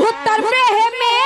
উত্তর প্রেমের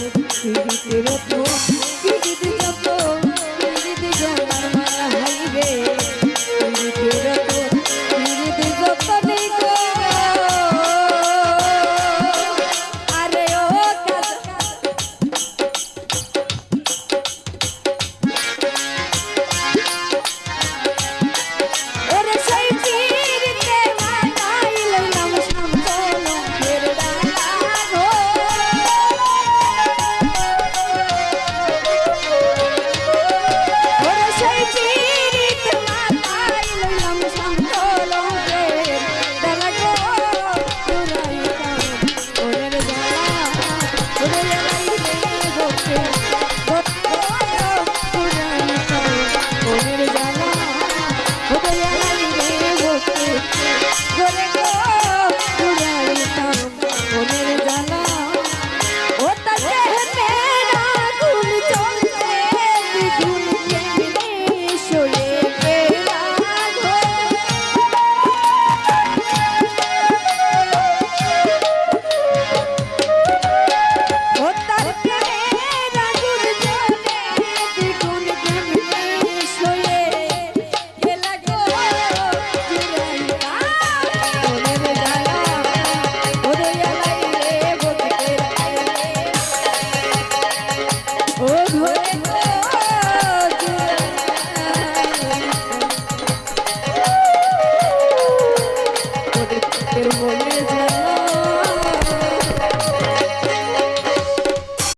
দিদিতে রত দিদিতে